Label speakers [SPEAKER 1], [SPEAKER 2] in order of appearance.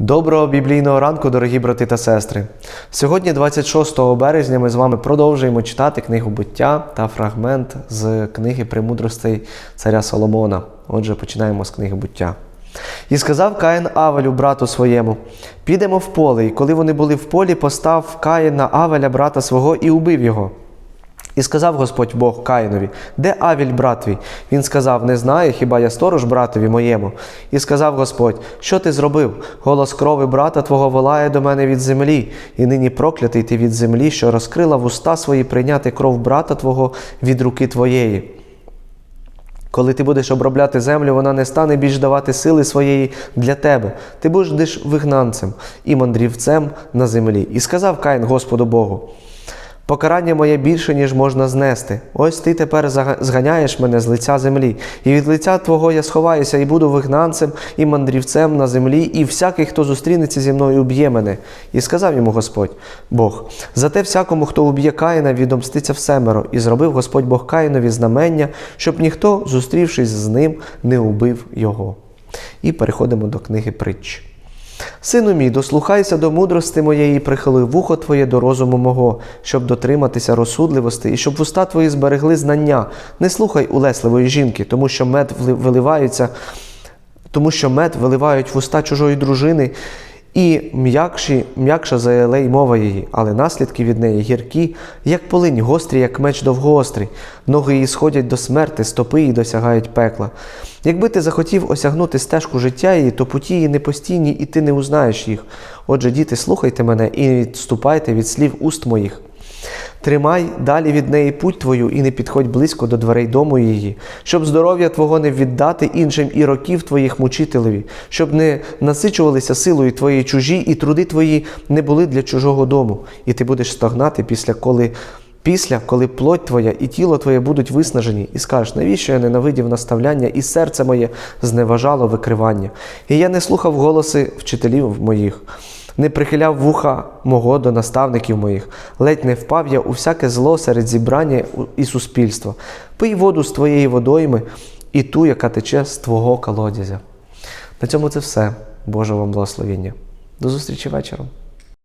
[SPEAKER 1] Доброго біблійного ранку, дорогі брати та сестри. Сьогодні, 26 березня, ми з вами продовжуємо читати книгу буття та фрагмент з книги Премудростей царя Соломона. Отже, починаємо з книги буття. І сказав Каїн Авелю, брату своєму: підемо в поле, і коли вони були в полі, постав Каїн на Авеля, брата свого, і убив його. І сказав Господь Бог Каїнові, де Авіль, брат твій? Він сказав: Не знаю, хіба я сторож братові моєму. І сказав Господь, що ти зробив? Голос крови брата твого волає до мене від землі, і нині проклятий ти від землі, що розкрила вуста свої прийняти кров брата твого від руки твоєї. Коли ти будеш обробляти землю, вона не стане більш давати сили своєї для тебе. Ти будеш вигнанцем і мандрівцем на землі. І сказав Каїн Господу Богу: Покарання моє більше, ніж можна знести. Ось ти тепер зганяєш мене з лиця землі, і від лиця Твого я сховаюся, і буду вигнанцем і мандрівцем на землі, і всякий, хто зустрінеться зі мною, уб'є мене. І сказав йому Господь Бог: зате всякому, хто уб'є Каїна, відомститься всемеро, і зробив Господь Бог Каїнові знамення, щоб ніхто, зустрівшись з ним, не убив його. І переходимо до книги притч. Сину мій, дослухайся до мудрости моєї, прихили вухо твоє до розуму мого, щоб дотриматися розсудливості, і щоб вуста твої зберегли знання. Не слухай улесливої жінки, тому що мед виливається, тому що мед виливають в уста чужої дружини, і м'якші, м'якша за елей мова її, але наслідки від неї гіркі, як полинь, гострі, як меч довгоострий. Ноги її сходять до смерти, стопи її досягають пекла. Якби ти захотів осягнути стежку життя її, то путі її непостійні, і ти не узнаєш їх. Отже, діти, слухайте мене і відступайте від слів уст моїх. Тримай далі від неї путь твою і не підходь близько до дверей дому її, щоб здоров'я твого не віддати іншим і років твоїх мучителеві, щоб не насичувалися силою твоєї чужі, і труди твої не були для чужого дому, і ти будеш стогнати після коли. Після, коли плоть твоя і тіло твоє будуть виснажені, і скажеш, навіщо я ненавидів наставляння, і серце моє зневажало викривання. І я не слухав голоси вчителів моїх, не прихиляв вуха мого до наставників моїх, ледь не впав я у всяке зло серед зібрання і суспільства. Пий воду з твоєї водойми і ту, яка тече з твого колодязя. На цьому це все. Боже вам благословіння. До зустрічі вечором.